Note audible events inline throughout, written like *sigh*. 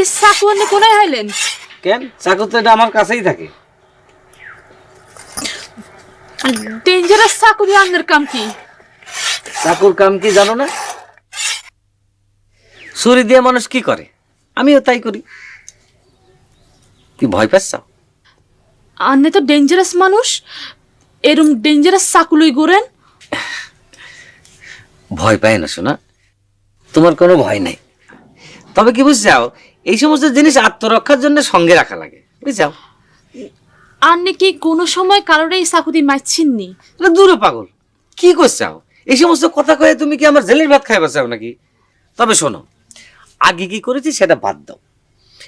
এই চাকু হাইলেন? কেন? চাকর তো এটা আমার কাছেই থাকে। ডেঞ্জারাস চাকু দিয়ে কাম কি? চাকুর কাম কি জানো না? ছুরি দিয়ে মানুষ কি করে? আমিও তাই করি। ভয় পাচ্ছ? আন্নে তো ডেঞ্জারাস মানুষ। এরম ডেঞ্জারাস চাকু লই ঘুরেন। ভয় পায় না শোনা। তোমার কোনো ভয় নাই। তবে কি বুঝছাও এই সমস্ত জিনিস আত্মরক্ষার জন্য সঙ্গে রাখা লাগে বুঝছাও আন্নে কি কোনো সময় কারোর এই চাকু দিয়ে মারছিননি এটা দূরে পাগল কি করছাও এই সমস্ত কথা কয়ে তুমি কি আমার জেলের ভাত খাইবা চাও নাকি? তবে শোনো আগে কি করেছি সেটা বাদ দাও।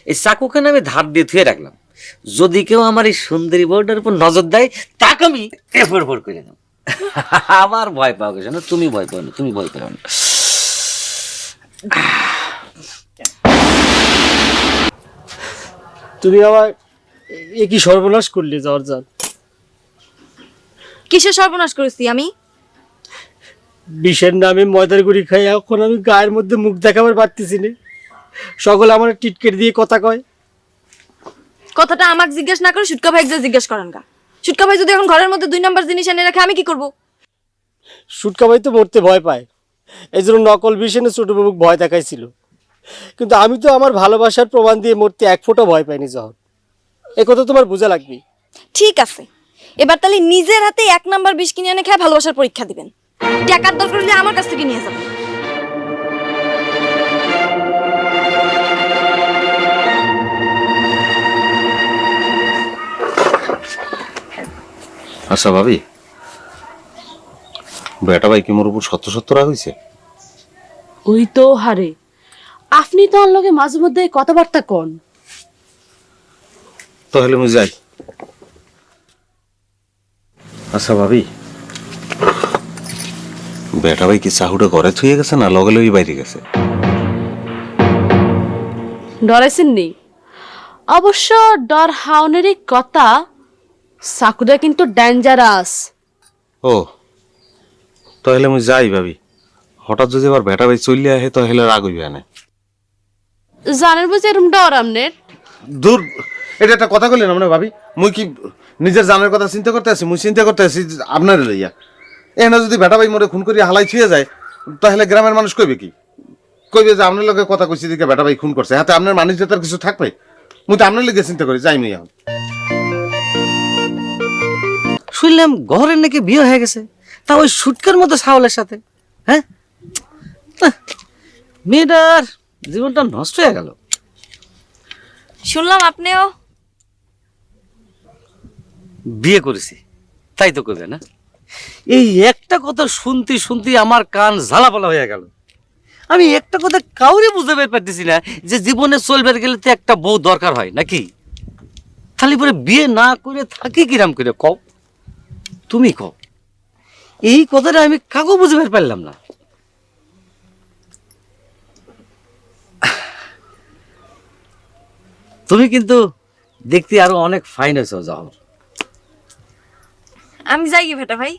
এই চাকুখানে আমি ধার দিয়ে ধুয়ে রাখলাম। যদি কেউ আমার এই সুন্দরী বউটার উপর নজর দেয় তাকে আমি এফর ফর করে দেব। *laughs* আমার ভয় পাও গেছে না তুমি ভয় পাও না তুমি ভয় পাও না। তুমি আমার এ কি সর্বনাশ করলে জর্জান? কিসের সর্বনাশ করেছি আমি? বিষের নামে ময়দার গুড়ি খাই এখন আমি গায়ের মধ্যে মুখ দেখাবার পারতেছি না। সকল আমার টিটকেট দিয়ে কথা কয়। কথাটা আমাকে জিজ্ঞেস না করে সুটকা ভাই জিজ্ঞেস করেন গা। সুটকা ভাই যদি এখন ঘরের মধ্যে দুই নাম্বার জিনিস এনে রাখে আমি কি করব? সুটকা ভাই তো মরতে ভয় পায়। এই জন্য নকল বিষ এনে ছোটবাবু ভয় দেখাইছিল। কিন্তু আমি তো আমার ভালোবাসার প্রমাণ দিয়ে মরতে এক ফোঁটা ভয় পাইনি যখন এ কথা তোমার বোঝা লাগবে? ঠিক আছে। এবার তাহলে নিজের হাতে এক নাম্বার বিষ কিনে এনে খেয়ে ভালোবাসার পরীক্ষা দিবেন। টাকার দরকার হলে আমার কাছ থেকে নিয়ে যাবেন। আচ্ছা ভাবি বেটা ভাই কি মোর উপর সত্য সত্য রাগ হয়েছে ওই তো হারে। আপনি তো লগে মাঝে মধ্যে কথাবার্তা কন। তাহলে আমি যাই। আচ্ছা ভাবি। বেটা ভাই কি চাহুটা ঘরে থুয়ে গেছে না লগে লগে বাইরে গেছে? ডরাইছেন নি অবশ্য ডর হাউনেরই কথা চাকুটা কিন্তু ডেঞ্জারাস ও তাহলে আমি যাই ভাবি। হঠাৎ যদি আবার বেটা ভাই চলে আহে তাহলে রাগ হইবে না। জানেন বুঝে এরম ডর আমনের? দূর এটা একটা কথা কইলেন আমরা ভাবি। মুই কি নিজের জানের কথা চিন্তা করতে আছি? মুই চিন্তা করতে আছি আপনার লইয়া। এখানে যদি বেটা ভাই মোরে খুন করি হালাই ছুঁয়ে যায় তাহলে গ্রামের মানুষ কইবে কি? কইবে যে আপনার লগে কথা কইছি দিকে বেটা ভাই খুন করছে। হাতে আপনার মানুষ তার কিছু থাকবে? মুই তো আপনার লেগে চিন্তা করি যাই মুই এখন। শুনলাম ঘরের নাকি বিয়ে হয়ে গেছে। তা ওই সুটকার মতো সাওলের সাথে হ্যাঁ? মেয়েটার জীবনটা নষ্ট হয়ে গেল। শুনলাম আপনিও। বিয়ে করেছি তাই তো করবে না? এই একটা কথা শুনতে শুনতে আমার কান ঝালাপালা হয়ে গেল। আমি একটা কথা কাউরে বুঝতে পেরে পারতেছি না যে জীবনে চলবে গেলে তো একটা বউ দরকার হয় নাকি? খালি পরে বিয়ে না করে থাকি কিরাম করে কও? তুমি কও? এই কথাটা আমি কাকু বুঝতে পেরে পারলাম না। তুমি কিন্তু দেখতে আরও অনেক ফাইন হয়েছো যাও আমি যাই ভেটা ভাই?